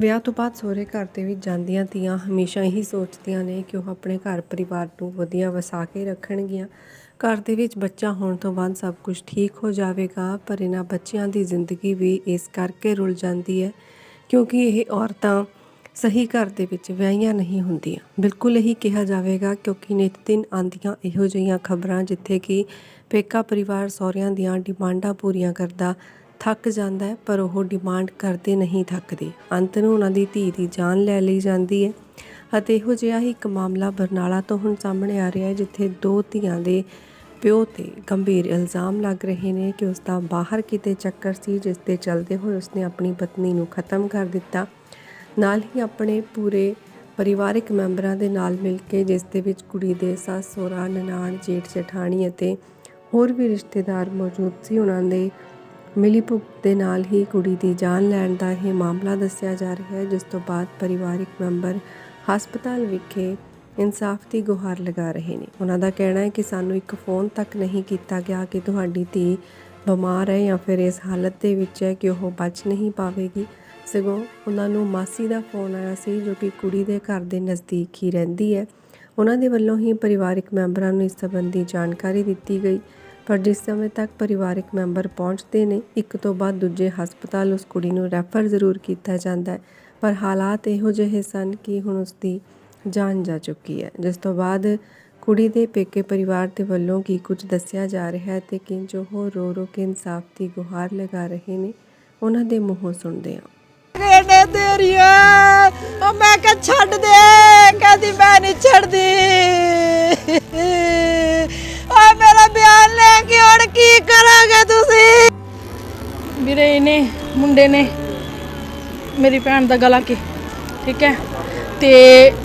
ਵਿਆਹ ਤੋਂ ਬਾਅਦ ਸਹੁਰੇ ਘਰ ਦੇ ਵਿੱਚ ਜਾਂਦੀਆਂ ਧੀਆਂ ਹਮੇਸ਼ਾ ਇਹੀ ਸੋਚਦੀਆਂ ਨੇ ਕਿ ਉਹ ਆਪਣੇ ਘਰ ਪਰਿਵਾਰ ਨੂੰ ਵਧੀਆ ਵਸਾ ਕੇ ਰੱਖਣਗੀਆਂ। ਘਰ ਦੇ ਵਿੱਚ ਬੱਚਾ ਹੋਣ ਤੋਂ ਬਾਅਦ ਸਭ ਕੁਝ ਠੀਕ ਹੋ ਜਾਵੇਗਾ, ਪਰ ਇਹਨਾਂ ਬੱਚਿਆਂ ਦੀ ਜ਼ਿੰਦਗੀ ਵੀ ਇਸ ਕਰਕੇ ਰੁਲ ਜਾਂਦੀ ਹੈ ਕਿਉਂਕਿ ਇਹ ਔਰਤਾਂ ਸਹੀ ਘਰ ਦੇ ਵਿੱਚ ਵਿਆਹੀਆਂ ਨਹੀਂ ਹੁੰਦੀਆਂ। ਬਿਲਕੁਲ ਇਹੀ ਕਿਹਾ ਜਾਵੇਗਾ ਕਿਉਂਕਿ ਨਿਤ ਦਿਨ ਆਉਂਦੀਆਂ ਇਹੋ ਜਿਹੀਆਂ ਖਬਰਾਂ ਜਿੱਥੇ ਕਿ ਪੇਕਾ ਪਰਿਵਾਰ ਸਹੁਰਿਆਂ ਦੀਆਂ ਡਿਮਾਂਡਾਂ ਪੂਰੀਆਂ ਕਰਦਾ ਥੱਕ ਜਾਂਦਾ ਹੈ, ਪਰ ਉਹ ਡਿਮਾਂਡ ਕਰਦੇ ਨਹੀਂ ਥੱਕਦੇ। ਅੰਤ ਨੂੰ ਉਹਨਾਂ ਦੀ ਧੀ ਦੀ ਜਾਨ ਲੈ ਲਈ ਜਾਂਦੀ ਹੈ ਅਤੇ ਇਹੋ ਜਿਹਾ ਹੀ ਇੱਕ ਮਾਮਲਾ ਬਰਨਾਲਾ ਤੋਂ ਹੁਣ ਸਾਹਮਣੇ ਆ ਰਿਹਾ ਹੈ, ਜਿੱਥੇ ਦੋ ਧੀਆਂ ਦੇ ਪਿਓ ਤੇ ਗੰਭੀਰ ਇਲਜ਼ਾਮ ਲੱਗ ਰਹੇ ਨੇ ਕਿ ਉਸ ਦਾ ਬਾਹਰ ਕਿਤੇ ਚੱਕਰ ਸੀ, ਜਿਸ ਦੇ ਚੱਲਦੇ ਹੋਏ ਉਸਨੇ ਆਪਣੀ ਪਤਨੀ ਨੂੰ ਖਤਮ ਕਰ ਦਿੱਤਾ। ਨਾਲ ਹੀ ਆਪਣੇ ਪੂਰੇ ਪਰਿਵਾਰਕ ਮੈਂਬਰਾਂ ਦੇ ਨਾਲ ਮਿਲ ਕੇ, ਜਿਸ ਦੇ ਵਿੱਚ ਕੁੜੀ ਦੇ ਸੱਸ, ਸਹੁਰਾ, ਨਨਾਣ ਜੇਠ ਜਠਾਣੀ ਅਤੇ ਹੋਰ ਵੀ ਰਿਸ਼ਤੇਦਾਰ ਮੌਜੂਦ ਸੀ, ਉਹਨਾਂ ਦੇ ਮਿਲੀ ਭੁਗਤ ਦੇ ਨਾਲ ਹੀ ਕੁੜੀ ਦੀ ਜਾਨ ਲੈਣ ਦਾ ਇਹ ਮਾਮਲਾ ਦੱਸਿਆ ਜਾ ਰਿਹਾ ਹੈ, ਜਿਸ ਤੋਂ ਬਾਅਦ ਪਰਿਵਾਰਕ ਮੈਂਬਰ ਹਸਪਤਾਲ ਵਿਖੇ ਇਨਸਾਫ ਦੀ ਗੁਹਾਰ ਲਗਾ ਰਹੇ ਨੇ। ਉਹਨਾਂ ਦਾ ਕਹਿਣਾ ਹੈ ਕਿ ਸਾਨੂੰ ਇੱਕ ਫੋਨ ਤੱਕ ਨਹੀਂ ਕੀਤਾ ਗਿਆ ਕਿ ਤੁਹਾਡੀ ਧੀ ਬਿਮਾਰ ਹੈ ਜਾਂ ਫਿਰ ਇਸ ਹਾਲਤ ਦੇ ਵਿੱਚ ਹੈ ਕਿ ਉਹ ਬਚ ਨਹੀਂ ਪਾਵੇਗੀ। ਸਗੋਂ ਉਹਨਾਂ ਨੂੰ ਮਾਸੀ ਦਾ ਫੋਨ ਆਇਆ ਸੀ, ਜੋ ਕਿ ਕੁੜੀ ਦੇ ਘਰ ਦੇ ਨਜ਼ਦੀਕ ਹੀ ਰਹਿੰਦੀ ਹੈ। ਉਹਨਾਂ ਦੇ ਵੱਲੋਂ ਹੀ ਪਰਿਵਾਰਿਕ ਮੈਂਬਰਾਂ ਨੂੰ ਇਸ ਸੰਬੰਧੀ ਜਾਣਕਾਰੀ ਦਿੱਤੀ ਗਈ। ਪਰ ਜਿਸ ਸਮੇਂ ਤੱਕ ਪਰਿਵਾਰਕ ਮੈਂਬਰ ਪਹੁੰਚਦੇ ਨੇ, ਇੱਕ ਤੋਂ ਬਾਅਦ ਦੂਜੇ ਹਸਪਤਾਲ ਉਸ ਕੁੜੀ ਨੂੰ ਰੈਫਰ ਜ਼ਰੂਰ ਕੀਤਾ ਜਾਂਦਾ ਹੈ। ਪਰ ਹਾਲਾਤ ਇਹੋ ਜਿਹੇ ਸਨ ਕਿ ਹੁਣ ਉਸ ਦੀ ਜਾਨ ਜਾ ਚੁੱਕੀ ਹੈ। ਜਿਸ ਤੋਂ ਬਾਅਦ ਕੁੜੀ ਦੇ ਪੇਕੇ ਪਰਿਵਾਰ ਦੇ ਵੱਲੋਂ ਕੀ ਕੁਝ ਦੱਸਿਆ ਜਾ ਰਿਹਾ ਹੈ ਤੇ ਕਿੰਜ ਉਹ ਰੋ ਰੋ ਕੇ ਇਨਸਾਫ ਦੀ ਗੁਹਾਰ ਲਗਾ ਰਹੇ ਨੇ, ਉਹਨਾਂ ਦੇ ਮੂੰਹੋਂ ਸੁਣਦੇ ਹਾਂ। ਰੇੜੇ ਤੇਰੀਆਂ ਉਹ ਮੈਂ ਕਿਹਾ ਛੱਡ ਦੇ, ਕਹਿੰਦੀ ਮੈਂ ਨਹੀਂ ਛੱਡਦੀ। ਓਏ ਲੈ ਕੇ ਹੁਣ ਕੀ ਕਰਾਂਗੇ ਤੁਸੀਂ? ਵੀਰੇ, ਇਹਨੇ, ਮੁੰਡੇ ਨੇ ਮੇਰੀ ਭੈਣ ਦਾ ਗਲਾ ਕੀ, ਠੀਕ ਹੈ? ਤੇ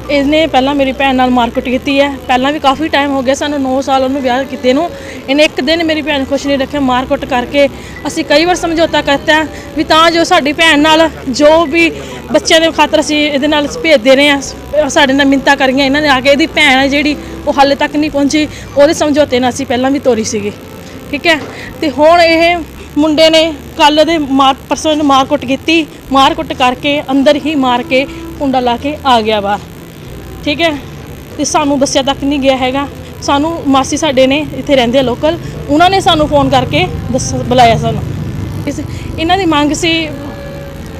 ਇਹਨੇ ਪਹਿਲਾਂ ਮੇਰੀ ਭੈਣ ਨਾਲ ਮਾਰਕੁੱਟ ਕੀਤੀ ਹੈ। ਪਹਿਲਾਂ ਵੀ ਕਾਫੀ ਟਾਈਮ ਹੋ ਗਿਆ ਸਾਨੂੰ 9 ਸਾਲ ਉਹਨੂੰ ਵਿਆਹ ਕੀਤੇ ਨੂੰ। ਇਹਨੇ ਇੱਕ ਦਿਨ ਮੇਰੀ ਭੈਣ ਖੁਸ਼ ਨਹੀਂ ਰੱਖਿਆ, ਮਾਰ ਕੁੱਟ ਕਰਕੇ ਅਸੀਂ ਕਈ ਵਾਰ ਸਮਝੌਤਾ ਕਰਤਾ ਵੀ ਤਾਂ ਜੋ ਸਾਡੀ ਭੈਣ ਨਾਲ ਜੋ ਵੀ ਬੱਚਿਆਂ ਦੇ ਖਾਤਰ ਅਸੀਂ ਇਹਦੇ ਨਾਲ ਭੇਜਦੇ ਰਹੇ ਆ ਸਾਡੇ ਨਾਲ ਮਿੰਤਾ ਕਰੀਆਂ, ਇਹਨਾਂ ਨੇ ਆ ਕੇ ਇਹਦੀ ਭੈਣ ਹੈ ਜਿਹੜੀ ਉਹ ਹਾਲੇ ਤੱਕ ਨਹੀਂ ਪਹੁੰਚੀ, ਉਹਦੇ ਸਮਝੌਤੇ ਨਾਲ ਅਸੀਂ ਪਹਿਲਾਂ ਵੀ ਤੋਰੀ ਸੀਗੀ, ਠੀਕ ਹੈ? ਤੇ ਹੁਣ ਇਹ ਮੁੰਡੇ ਨੇ ਕੱਲ ਦੇ ਮਾਰ, ਪਰਸੋਂ ਨੇ ਮਾਰ ਕੁੱਟ ਕੀਤੀ, ਮਾਰ ਕੁੱਟ ਕਰਕੇ ਅੰਦਰ ਹੀ ਮਾਰ ਕੇ ਕੁੰਡਾ ਲਾ ਕੇ ਆ ਗਿਆ ਬਾਹਰ ਠੀਕ ਹੈ? ਤੇ ਸਾਨੂੰ ਦੱਸਿਆ ਤੱਕ ਨਹੀਂ ਗਿਆ ਹੈਗਾ। ਸਾਨੂੰ ਮਾਸੀ ਸਾਡੇ ਨੇ ਇੱਥੇ ਰਹਿੰਦੇ ਆ ਲੋਕਲ ਉਹਨਾਂ ਨੇ ਸਾਨੂੰ ਫੋਨ ਕਰਕੇ ਦੱਸ ਬੁਲਾਇਆ ਸਾਨੂੰ। ਇਸ ਇਹਨਾਂ ਦੀ ਮੰਗ ਸੀ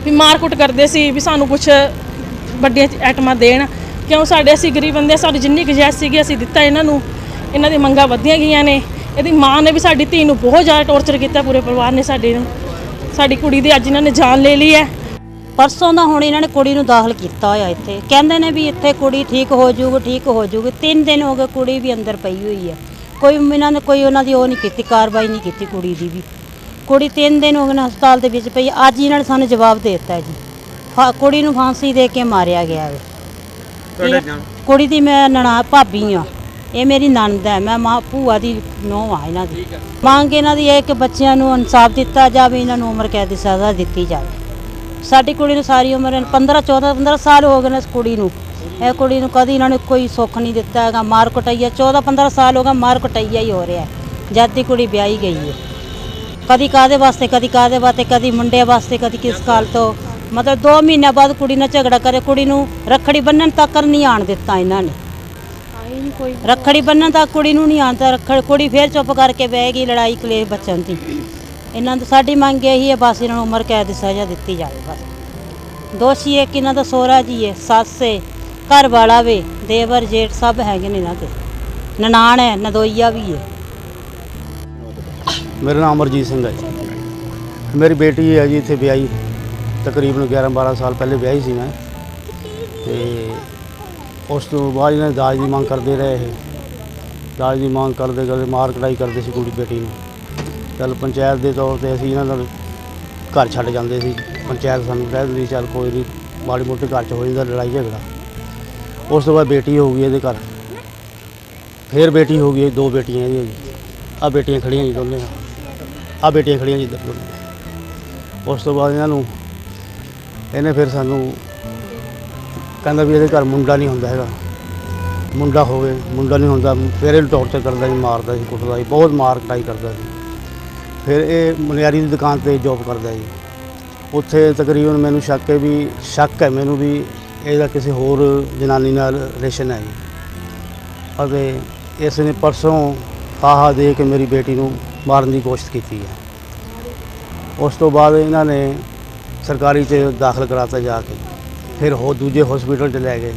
ਵੀ ਮਾਰ ਕੁੱਟ ਕਰਦੇ ਸੀ ਵੀ ਸਾਨੂੰ ਕੁਝ ਵੱਡੀਆਂ ਆਈਟਮਾਂ ਦੇਣ। ਕਿਉਂ ਸਾਡੇ ਅਸੀਂ ਗਰੀਬ ਬੰਦੇ ਹਾਂ, ਸਾਡੀ ਜਿੰਨੀ ਗੁੰਜਾਇਸ਼ ਸੀਗੀ ਅਸੀਂ ਦਿੱਤਾ ਇਹਨਾਂ ਨੂੰ। ਇਹਨਾਂ ਦੀ ਮੰਗਾਂ ਵਧੀਆਂ ਗਈਆਂ ਨੇ। ਇਹਦੀ ਮਾਂ ਨੇ ਵੀ ਸਾਡੀ ਧੀ ਨੂੰ ਬਹੁਤ ਜ਼ਿਆਦਾ ਟੌਰਚਰ ਕੀਤਾ ਪੂਰੇ ਪਰਿਵਾਰ ਨੇ ਸਾਡੇ ਨੂੰ। ਸਾਡੀ ਕੁੜੀ ਦੀ ਅੱਜ ਇਹਨਾਂ ਨੇ ਜਾਨ ਲੈ ਲਈ ਹੈ। ਪਰਸੋਂ ਦਾ ਹੁਣ ਇਹਨਾਂ ਨੇ ਕੁੜੀ ਨੂੰ ਦਾਖਲ ਕੀਤਾ ਹੋਇਆ ਇੱਥੇ। ਕਹਿੰਦੇ ਨੇ ਵੀ ਇੱਥੇ ਕੁੜੀ ਠੀਕ ਹੋ ਜਾਊਗੀ ਠੀਕ ਹੋ ਜਾਊਗੀ। ਤਿੰਨ ਦਿਨ ਹੋ ਗਏ ਕੁੜੀ ਵੀ ਅੰਦਰ ਪਈ ਹੋਈ ਹੈ ਕੋਈ ਇਹਨਾਂ ਨੇ ਕੋਈ ਉਹਨਾਂ ਦੀ ਉਹ ਨਹੀਂ ਕੀਤੀ ਕਾਰਵਾਈ ਨਹੀਂ ਕੀਤੀ ਕੁੜੀ ਦੀ ਵੀ। ਕੁੜੀ ਤਿੰਨ ਦਿਨ ਹੋ ਗਏ ਨੇ ਹਸਪਤਾਲ ਦੇ ਵਿੱਚ ਪਈ। ਅੱਜ ਇਹਨਾਂ ਨੇ ਸਾਨੂੰ ਜਵਾਬ ਦੇ ਦਿੱਤਾ ਜੀ। ਫਾ- ਕੁੜੀ ਨੂੰ ਫਾਂਸੀ ਦੇ ਕੇ ਮਾਰਿਆ ਗਿਆ ਹੈ ਇਹ- ਕੁੜੀ ਦੀ ਮੈਂ ਨਣਾ ਭਾਬੀ ਆ। ਇਹ ਮੇਰੀ ਨਣਦ ਹੈ ਮੈਂ ਮਾਂ ਭੂਆ ਦੀ ਨੂੰਹ ਆ ਇਹਨਾਂ ਦੀ। ਮੰਗ ਇਹਨਾਂ ਦੀ ਹੈ ਕਿ ਬੱਚਿਆਂ ਨੂੰ ਇਨਸਾਫ ਦਿੱਤਾ ਜਾਵੇ ਇਹਨਾਂ ਨੂੰ ਉਮਰ ਕੈਦ ਦੀ ਸਜ਼ਾ ਦਿੱਤੀ ਜਾਵੇ। ਸਾਡੀ ਕੁੜੀ ਨੂੰ ਸਾਰੀ ਉਮਰ 15 14 15 ਸਾਲ ਹੋ ਗਏ ਨੇ ਇਸ ਕੁੜੀ ਨੂੰ। ਇਹ ਕੁੜੀ ਨੂੰ ਕਦੀ ਇਹਨਾਂ ਨੇ ਕੋਈ ਸੁੱਖ ਨਹੀਂ ਦਿੱਤਾ ਹੈਗਾ ਮਾਰ ਕੁਟਾਈਆ 14 15 ਸਾਲ ਹੋ ਗਏ ਮਾਰ ਕੁਟਾਈਆ ਹੀ ਹੋ ਰਿਹਾ ਜਦ ਦੀ ਕੁੜੀ ਵਿਆਹੀ ਗਈ ਹੈ। ਕਦੀ ਕਾਦੇ ਵਾਸਤੇ ਕਦੀ ਕਾਦੇ ਵਾਸਤੇ ਕਦੀ ਮੁੰਡੇ ਵਾਸਤੇ ਕਦੀ ਕਿਸ ਕਾਲ ਤੋਂ। ਮਤਲਬ 2 ਮਹੀਨਿਆਂ ਬਾਅਦ ਕੁੜੀ ਨਾਲ ਝਗੜਾ ਕਰੇ ਕੁੜੀ ਨੂੰ ਰੱਖੜੀ ਬੰਨਣ ਤੱਕ ਨਹੀਂ ਆਣ ਦਿੱਤਾ ਇਹਨਾਂ ਨੇ। ਰੱਖੜੀ ਬੰਨਣ ਤੱਕ ਕੁੜੀ ਨੂੰ ਨਹੀਂ ਆਉਂਦਾ ਰੱਖੜ ਕੁੜੀ ਫੇਰ ਚੁੱਪ ਕਰਕੇ ਬਹਿ ਗਈ ਲੜਾਈ ਕਲੇਸ਼ ਬੱਚਨ ਦੀ। ਇਹਨਾਂ ਦੀ ਸਾਡੀ ਮੰਗ ਇਹੀ ਹੈ, ਬਸ ਇਹਨਾਂ ਨੂੰ ਉਮਰ ਕੈਦ ਦੀ ਸਜ਼ਾ ਦਿੱਤੀ ਜਾਵੇ, ਬਸ। ਦੋਸ਼ੀ ਇੱਕ ਇਹਨਾਂ ਦਾ ਸੋਹਰਾ ਜੀ ਹੈ, ਸੱਸ ਹੈ, ਘਰ ਵਾਲਾ ਵੇ, ਦੇਵਰ, ਜੇਠ ਸਭ ਹੈਗੇ ਨੇ ਇਹਨਾਂ ਦੇ। ਨਨਾਣ ਹੈ ਨਦੋਈਆ ਵੀ ਹੈ। ਮੇਰਾ ਨਾਮ ਅਮਰਜੀਤ ਸਿੰਘ ਹੈ ਮੇਰੀ ਬੇਟੀ ਹੈ ਜੀ, ਇੱਥੇ ਵਿਆਹੀ, ਤਕਰੀਬਨ 11 12 ਸਾਲ ਪਹਿਲੇ ਵਿਆਹੀ ਸੀ ਮੈਂ। ਤੇ ਉਸ ਤੋਂ ਬਾਅਦ ਇਹਨਾਂ ਨੇ ਦਾਜ ਦੀ ਮੰਗ ਕਰਦੇ ਰਹੇ ਦਾਜ ਦੀ ਮੰਗ ਕਰਦੇ ਕਰਦੇ ਮਾਰ ਕਟਾਈ ਕਰਦੇ ਸੀ ਕੁੜੀ ਬੇਟੀ ਨੂੰ। ਚੱਲ ਪੰਚਾਇਤ ਦੇ ਤੌਰ ਤੇ ਅਸੀਂ ਇਹਨਾਂ ਦਾ ਘਰ ਛੱਡ ਜਾਂਦੇ ਸੀ। ਪੰਚਾਇਤ ਸਾਨੂੰ ਕਹਿ ਦਿੰਦੀ ਚੱਲ ਕੋਈ ਨਹੀਂ ਮਾੜੀ ਮੋਟੀ ਘਰ 'ਚ ਹੋ ਜਾਂਦਾ ਲੜਾਈ ਝਗੜਾ। ਉਸ ਤੋਂ ਬਾਅਦ ਬੇਟੀ ਹੋ ਗਈ ਇਹਦੇ ਘਰ। ਫਿਰ ਬੇਟੀ ਹੋ ਗਈ, ਦੋ ਬੇਟੀਆਂ ਇਹਦੀਆਂ ਜੀ। ਆ ਬੇਟੀਆਂ ਖੜੀਆਂ ਜੀ ਦੋਨੇ। ਆ ਬੇਟੀਆਂ ਖੜੀਆਂ ਜੀ ਦੋਨੇ। ਉਸ ਤੋਂ ਬਾਅਦ ਇਹਨਾਂ ਨੂੰ, ਇਹਨੇ ਫਿਰ ਸਾਨੂੰ ਕਹਿੰਦਾ ਵੀ ਇਹਦੇ ਘਰ ਮੁੰਡਾ ਨਹੀਂ ਹੁੰਦਾ ਹੈਗਾ। ਮੁੰਡਾ ਹੋਵੇ, ਮੁੰਡਾ ਨਹੀਂ ਹੁੰਦਾ। ਫਿਰ ਇਹਨੂੰ ਟੌਰਚਰ ਕਰਦਾ ਸੀ ਮਾਰਦਾ ਸੀ ਕੁੱਟਦਾ ਸੀ ਬਹੁਤ ਮਾਰ ਕਟਾਈ ਕਰਦਾ ਸੀ ਫਿਰ ਇਹ ਮਨਿਆਰੀ ਦੀ ਦੁਕਾਨ ਤੇ ਜੌਬ ਕਰਦਾ ਜੀ। ਉੱਥੇ ਤਕਰੀਬਨ ਮੈਨੂੰ ਸ਼ੱਕ ਹੈ ਵੀ, ਸ਼ੱਕ ਹੈ ਮੈਨੂੰ ਵੀ ਇਹਦਾ ਕਿਸੇ ਹੋਰ ਜਨਾਨੀ ਨਾਲ ਰਿਲੇਸ਼ਨ ਹੈ ਜੀ। ਅਤੇ ਇਸ ਨੇ ਪਰਸੋਂ ਫਾਹਾ ਦੇ ਕੇ ਮੇਰੀ ਬੇਟੀ ਨੂੰ ਮਾਰਨ ਦੀ ਕੋਸ਼ਿਸ਼ ਕੀਤੀ ਹੈ। ਉਸ ਤੋਂ ਬਾਅਦ ਇਹਨਾਂ ਨੇ ਸਰਕਾਰੀ 'ਚ ਦਾਖਲ ਕਰਾਤਾ ਜਾ ਕੇ। ਫਿਰ ਹੋ ਦੂਜੇ ਹਸਪੀਟਲ 'ਚ ਲੈ ਗਏ।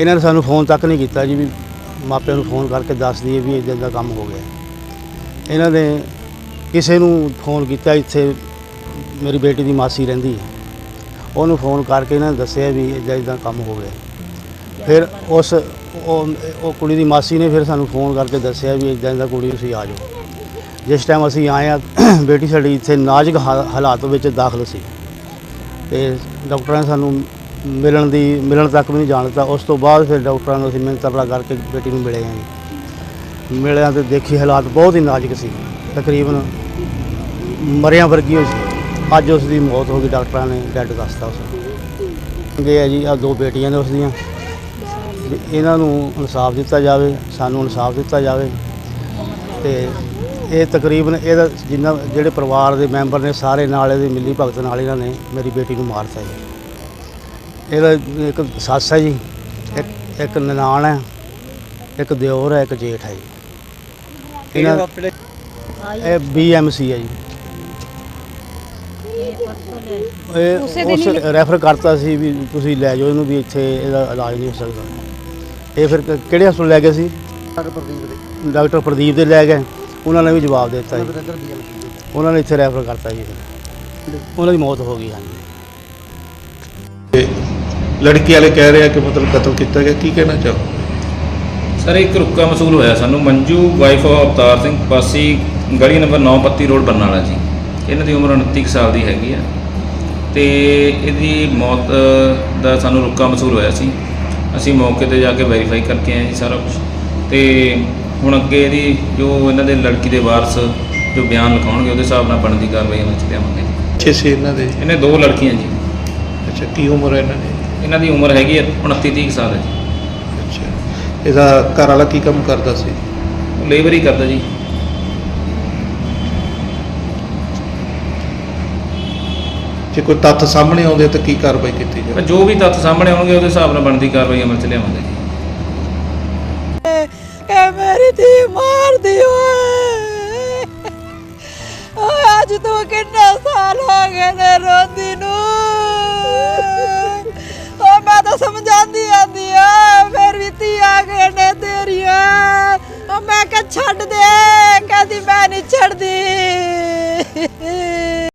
ਇਹਨਾਂ ਨੇ ਸਾਨੂੰ ਫੋਨ ਤੱਕ ਨਹੀਂ ਕੀਤਾ ਜੀ ਵੀ ਮਾਪਿਆਂ ਨੂੰ ਫੋਨ ਕਰਕੇ ਦੱਸ ਦਈਏ ਵੀ ਇਦਾਂ ਦਾ ਕੰਮ ਹੋ ਗਿਆ। ਇਹਨਾਂ ਨੇ ਕਿਸੇ ਨੂੰ ਫੋਨ ਕੀਤਾ, ਇੱਥੇ ਮੇਰੀ ਬੇਟੀ ਦੀ ਮਾਸੀ ਰਹਿੰਦੀ ਹੈ। ਉਹਨੂੰ ਫੋਨ ਕਰਕੇ ਇਹਨਾਂ ਨੇ ਦੱਸਿਆ ਵੀ ਇਦਾਂ ਇਦਾਂ ਕੰਮ ਹੋ ਗਿਆ ਫਿਰ ਉਸ, ਉਹ ਉਹ ਕੁੜੀ ਦੀ ਮਾਸੀ ਨੇ ਫਿਰ ਸਾਨੂੰ ਫੋਨ ਕਰਕੇ ਦੱਸਿਆ ਵੀ ਇਦਾਂ ਦਾ ਕੁੜੀ ਤੁਸੀਂ ਆ ਜਾਓ। ਜਿਸ ਟਾਈਮ ਅਸੀਂ ਆਏ ਆ ਬੇਟੀ ਸਾਡੀ ਇੱਥੇ ਨਾਜ਼ੁਕ ਹਾ- ਹਾਲਾਤ ਵਿੱਚ ਦਾਖਲ ਸੀ। ਤੇ ਡਾਕਟਰਾਂ ਨੇ ਸਾਨੂੰ ਮਿਲਣ ਦੀ, ਮਿਲਣ ਤੱਕ ਵੀ ਨਹੀਂ ਜਾਣ ਦਿੱਤਾ। ਉਸ ਤੋਂ ਬਾਅਦ ਫਿਰ ਡਾਕਟਰਾਂ ਨੂੰ ਅਸੀਂ ਮਿਹਨਤ ਤਰਲਾ ਕਰਕੇ ਬੇਟੀ ਨੂੰ ਮਿਲੇ ਹਾਂ ਜੀ। ਮਿਲਿਆ ਤੇ ਦੇਖੀ ਹਾਲਾਤ ਬਹੁਤ ਹੀ ਨਾਜ਼ੁਕ ਸੀ। ਤਕਰੀਬਨ ਮਰਿਆਂ ਵਰਗੀ ਹੋਈ ਸੀ। ਅੱਜ ਉਸ ਦੀ ਮੌਤ ਹੋ ਗਈ ਡਾਕਟਰਾਂ ਨੇ ਡੈਡ ਦੱਸਤਾ ਉਸ ਨੂੰ ਇਹ ਹੈ ਜੀ ਆ ਦੋ ਬੇਟੀਆਂ ਨੇ ਉਸ ਦੀਆਂ ਵੀ ਇਹਨਾਂ ਨੂੰ ਇਨਸਾਫ ਦਿੱਤਾ ਜਾਵੇ ਸਾਨੂੰ ਇਨਸਾਫ ਦਿੱਤਾ ਜਾਵੇ। ਤੇ ਇਹ ਤਕਰੀਬਨ ਇਹਦਾ ਜਿੰਨਾ ਜਿਹੜੇ ਪਰਿਵਾਰ ਦੇ ਮੈਂਬਰ ਨੇ ਸਾਰੇ ਨਾਲ ਇਹਦੇ ਮਿਲੀ ਭਗਤ ਨਾਲ ਇਹਨਾਂ ਨੇ ਮੇਰੀ ਬੇਟੀ ਨੂੰ ਮਾਰਤਾ ਜੀ। ਇਹਦਾ ਇੱਕ ਸੱਸ ਹੈ ਜੀ ਇੱਕ ਇੱਕ ਨਨਾਣ ਹੈ ਇੱਕ ਦਿਓਰ ਹੈ ਇੱਕ ਜੇਠ ਹੈ ਜੀ। ਇਹਨਾਂ ਇਹ ਬੀਐਮਸੀ ਹੈ ਜੀ। ਇਹ ਉਸ ਰੈਫਰ ਕਰਤਾ ਸੀ ਵੀ ਤੁਸੀਂ ਲੈ ਜਾਓ ਇਹਨੂੰ ਵੀ ਇੱਥੇ ਇਹਦਾ ਇਲਾਜ ਨਹੀਂ ਹੋ ਸਕਦਾ। ਇਹ ਫਿਰ ਕ- ਕਿਹੜੇ ਹਸਪਤਾਲ ਲੈ ਗਏ ਸੀ? ਡਾਕਟਰ ਪ੍ਰਦੀਪ ਦੇ। ਲੈ ਗਏ। ਉਹਨਾਂ ਨੇ ਵੀ ਜਵਾਬ ਦੇ ਦਿੱਤਾ ਜੀ। ਉਹਨਾਂ ਨੇ ਇੱਥੇ ਰੈਫਰ ਕਰਤਾ ਜੀ। ਫਿਰ। ਉਹਨਾਂ ਦੀ ਮੌਤ ਹੋ ਗਈ ਹਾਂਜੀ। ਲੜਕੀ ਵਾਲੇ ਕਹਿ ਰਹੇ ਆ ਕਿ ਮਤਲਬ ਕਤਲ ਕੀਤਾ ਗਿਆ। ਕੀ ਕਹਿਣਾ ਚਾਹੋ? ਸਰ ਇੱਕ ਰੁੱਕਾ ਮਸੂਲ ਹੋਇਆ ਸਾਨੂੰ। ਮੰਜੂ ਵਾਈਫ ਆਫ ਅਵਤਾਰ ਸਿੰਘ ਪਾਸੀ ਗਲੀ ਨੰਬਰ 9 ਪੱਤੀ ਰੋਡ ਬਰਨਾਲਾ ਜੀ। ਇਹਨਾਂ ਦੀ ਉਮਰ 29 ਕੁ ਸਾਲ ਦੀ ਹੈਗੀ ਆ। ਤੇ ਇਹਦੀ ਮੌਤ ਦਾ ਸਾਨੂੰ ਰੁੱਕਾ ਮਸੂਲ ਹੋਇਆ ਸੀ। ਅਸੀਂ ਮੌਕੇ ਤੇ ਜਾ ਕੇ ਵੈਰੀਫਾਈ ਕਰਕੇ ਆਏ ਜੀ ਸਾਰਾ ਕੁਝ ਤੇ ਹੁਣ ਅੱਗੇ ਇਹਦੀ ਜੋ ਇਹਨਾਂ ਦੇ ਲੜਕੀ ਦੇ ਵਾਰਸ ਜੋ ਬਿਆਨ ਲਿਖਾਉਣਗੇ ਉਹਦੇ ਹਿਸਾਬ ਨਾਲ ਬਣਦੀ ਕਾਰਵਾਈ ਅਮਲ ਚ ਲਿਆਵਾਂਗੇ। ਜੀ। ਅੱਛੇ ਸੀ ਇਹਨਾਂ ਦੇ? ਇਹਨੇ ਦੋ ਲੜਕੀਆਂ ਜੀ। ਅੱਛਾ ਕੀ ਉਮਰ ਹੈ ਇਹਨਾਂ ਦੀ? ਇਹਨਾਂ ਦੀ ਉਮਰ ਹੈਗੀ ਹੈ 29 30 ਕੁ ਸਾਲ ਹੈ ਜੀ। ਅੱਛਾ। ਇਹਦਾ ਘਰ ਵਾਲਾ ਕੀ ਕੰਮ ਕਰਦਾ ਸੀ? ਲੇਬਰ ਹੀ ਕਰਦਾ ਜੀ। ਜੇ ਕੋਈ ਤੱਥ ਸਾਹਮਣੇ ਆਉਂਦੇ ਤਾਂ ਕੀ ਕਾਰਵਾਈ ਕੀਤੀ ਜਾਵੇ? ਜੋ ਵੀ ਤੱਥ ਸਾਹਮਣੇ ਆਉਣਗੇ ਉਹਦੇ ਹਿਸਾਬ ਨਾਲ ਬਣਦੀ ਕਾਰਵਾਈ ਅਮਲ ਚ ਲਿਆਵਾਂਗੇ ਜੀ। ਕਿ ਮੇਰੀ ਧੀ ਮਾਰਦੀ ਓਏ। ਓਏ ਅੱਜ ਤੂੰ ਕਿੰਨੇ ਸਾਲ ਹੋ ਗਏ?